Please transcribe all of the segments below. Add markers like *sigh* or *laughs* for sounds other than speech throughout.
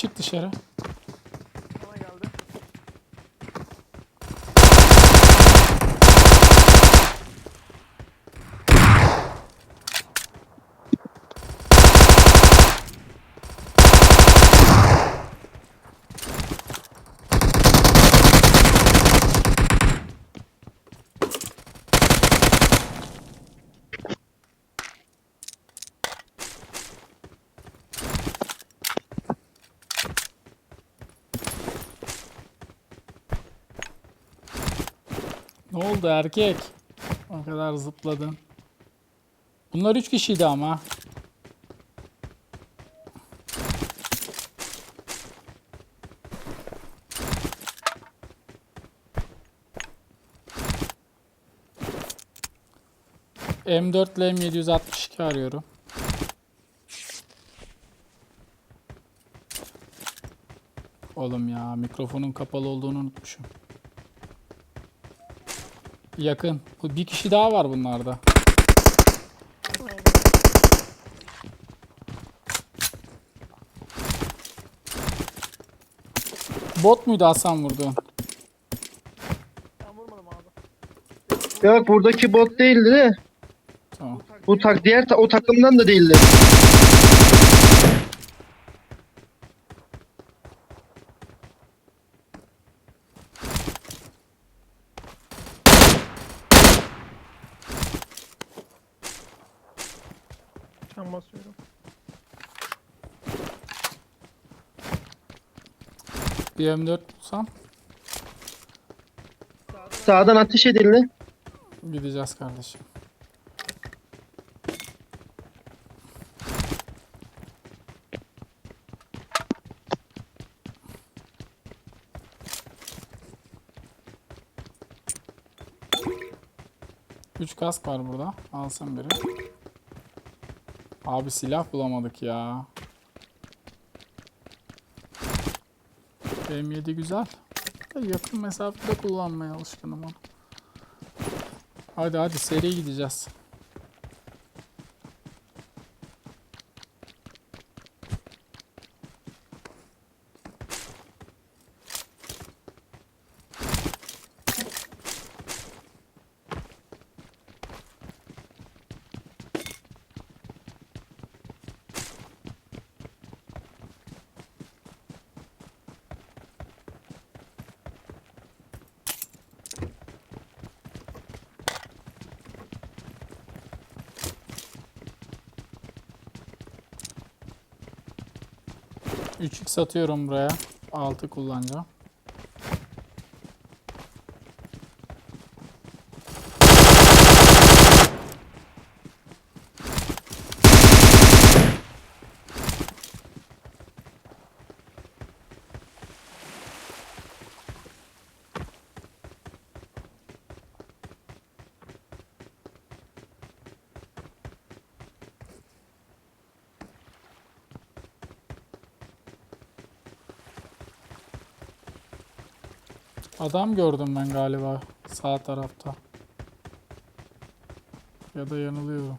Çık dışarı. Ne oldu erkek? O kadar zıpladın. Bunlar üç kişiydi ama. M4 ile M762 arıyorum. Oğlum ya mikrofonun kapalı olduğunu unutmuşum. Yakın. Bu Bir kişi daha var bunlarda. Bot muydu Hasan vurdu? Ben vurmadım abi. Yok buradaki bot değildi de. Tamam. Bu tak diğer ta- o takımdan da değildi. Bir M4 bulsam Sağdan ateş edildi. gideceğiz kardeşim. Üç kask var burada. Alsın biri. Abi silah bulamadık ya. M7 güzel. Yakın mesafede kullanmaya alışkınım onu. Hadi hadi seri gideceğiz. Üç x atıyorum buraya. 6 kullanacağım. Adam gördüm ben galiba sağ tarafta. Ya da yanılıyorum.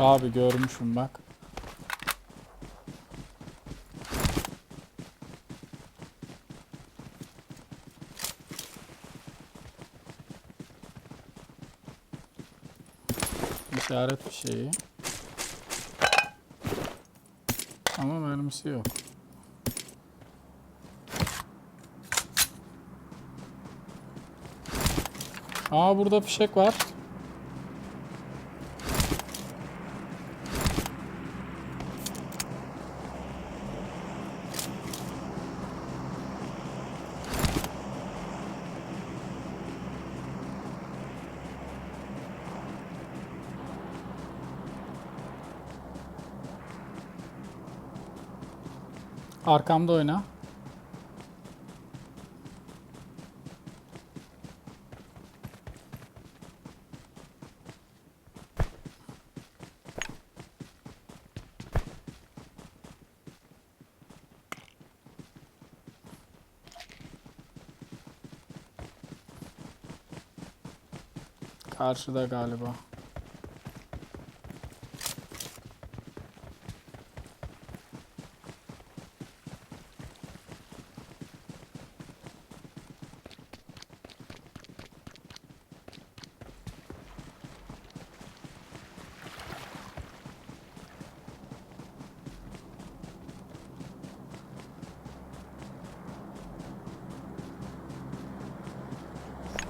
Abi görmüşüm bak. İşaret bir şeyi. Ama mermisi yok. Aa burada fişek var. Arkamda oyna. Karşıda galiba.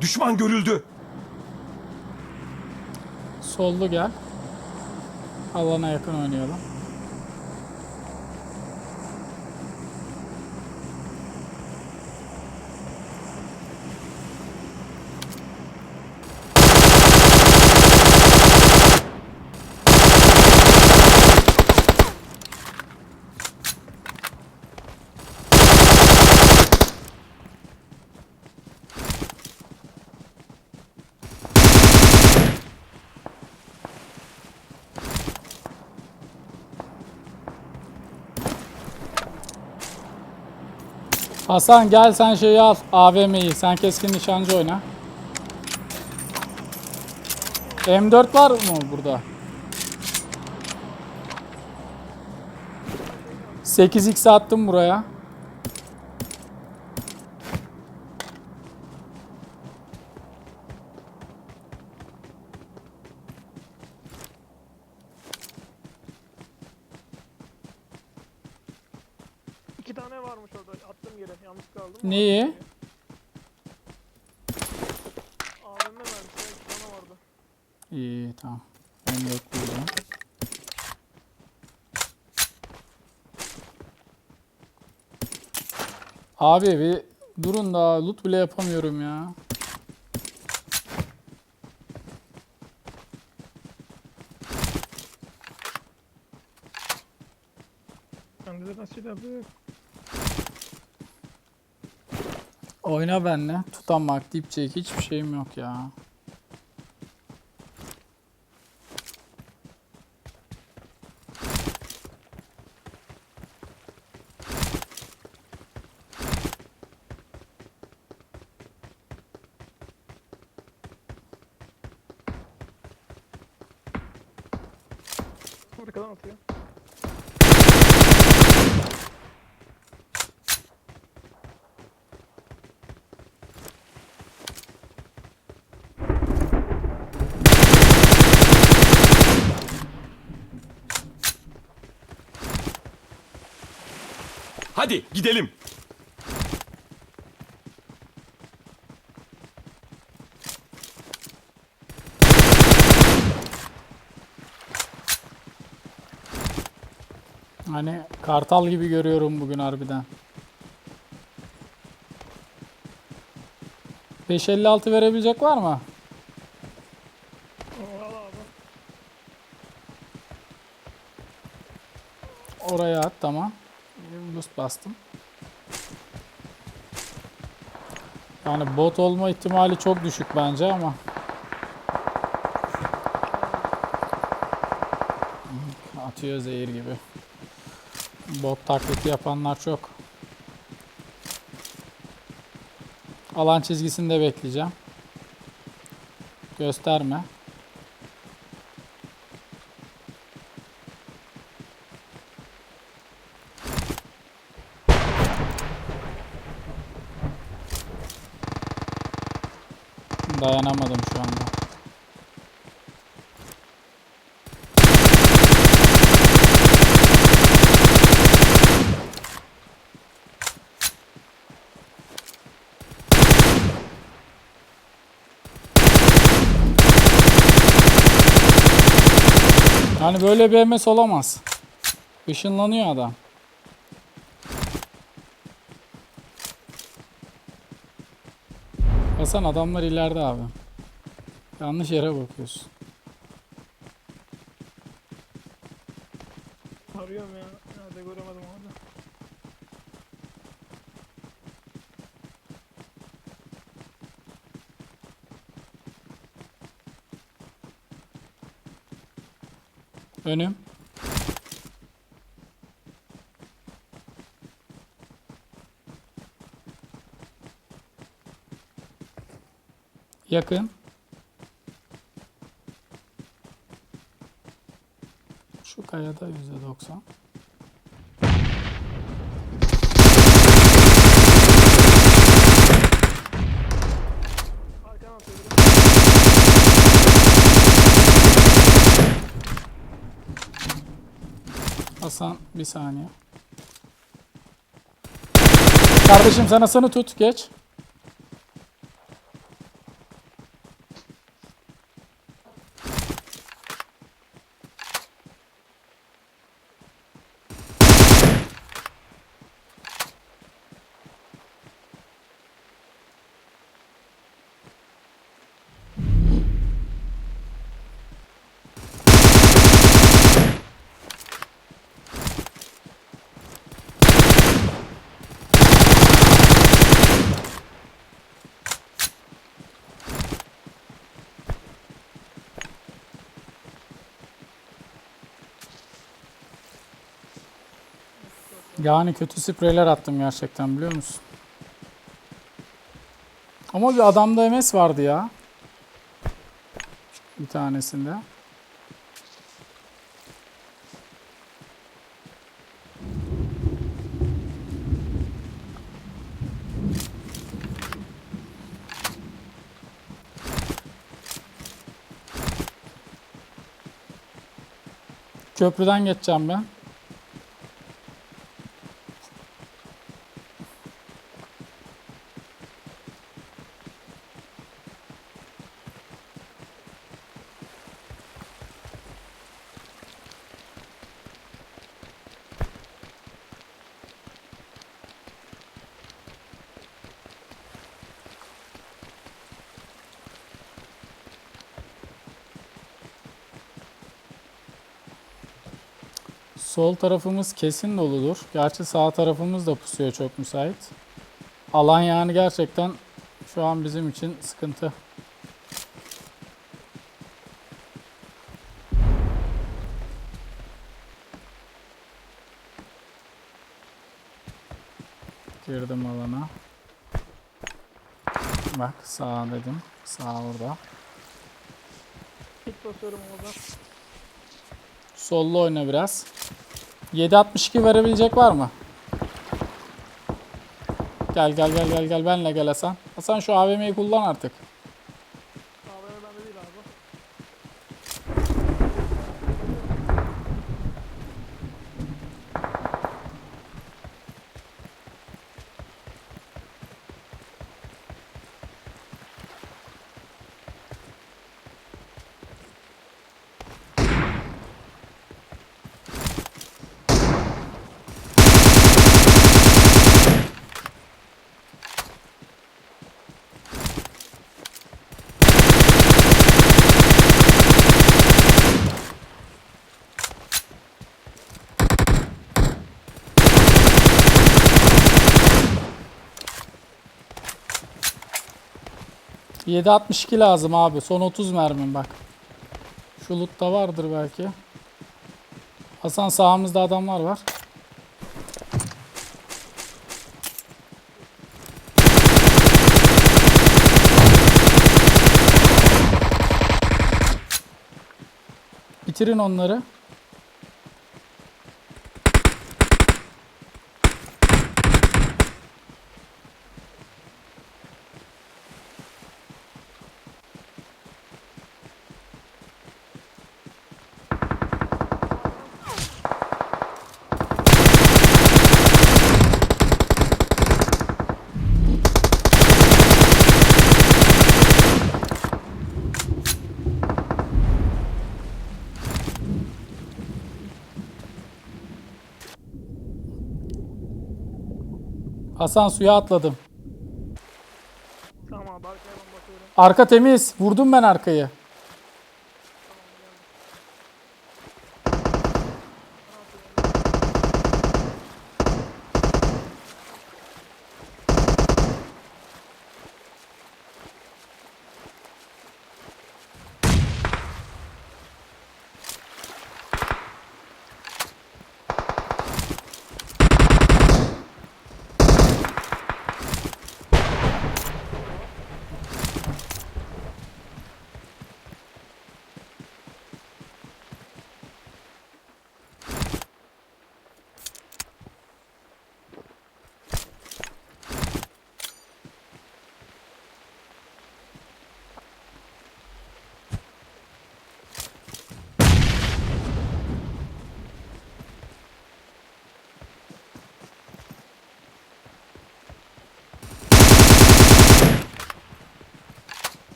Düşman görüldü. Sollu gel. Alana yakın oynayalım. Hasan gel sen şeyi al. AVM'yi. Sen keskin nişancı oyna. M4 var mı burada? 8x attım buraya. İki tane varmış orada. Attım yere. Yanlış kaldım. Neyi? AVM vermiş. ya, İki tane vardı. İyi tamam. M4 buldum. Abi bir durun da loot bile yapamıyorum ya. De nasıl yapıyor? Oyna benle. Tutamak, dipçek hiçbir şeyim yok ya. Arkadan atıyor. Hadi gidelim. Hani kartal gibi görüyorum bugün harbiden. 556 verebilecek var mı? Oraya at tamam. Boost bastım. Yani bot olma ihtimali çok düşük bence ama. Atıyor zehir gibi. Bot taklidi yapanlar çok. Alan çizgisinde bekleyeceğim. Gösterme. Dayanamadım şu anda. Yani böyle bir MS olamaz. Işınlanıyor adam. Hasan adamlar ileride abi. Yanlış yere bakıyorsun. Arıyorum ya. Nerede göremedim abi. Önüm. Yakın. Şu kayada yüzde doksan. Hasan bir saniye. Kardeşim sen Hasan'ı tut geç. Yani kötü spreyler attım gerçekten biliyor musun? Ama bir adamda MS vardı ya. Bir tanesinde. Köprüden geçeceğim ben. Sol tarafımız kesin doludur. Gerçi sağ tarafımız da pusuya çok müsait. Alan yani gerçekten şu an bizim için sıkıntı. Girdim alana. Bak sağ dedim. Sağ orada. Hit basıyorum oradan. Sollu oyna biraz. 7.62 verebilecek var mı? Gel gel gel gel gel benle gel Hasan. Hasan şu AVM'yi kullan artık. AVM bende değil abi. ...7.62 lazım abi. Son 30 mermim bak. Şu lootta vardır belki. Hasan sağımızda adamlar var. Bitirin onları. Hasan suya atladım. Tamam abi arkaya ben bakıyorum. Arka temiz. Vurdum ben arkayı.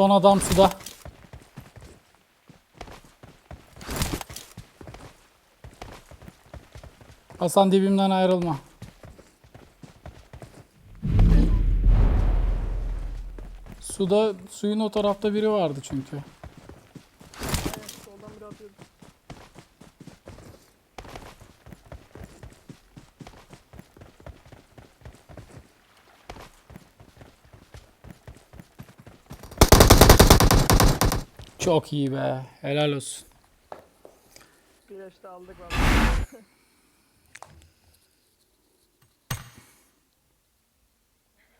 Son adam suda. Hasan dibimden ayrılma. Suda suyun o tarafta biri vardı çünkü. Aynen soldan biri atıyordu. Çok iyi be. Helal olsun. Bir eşte aldık valla.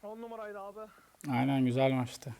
*laughs* On numaraydı abi. Aynen güzel maçtı.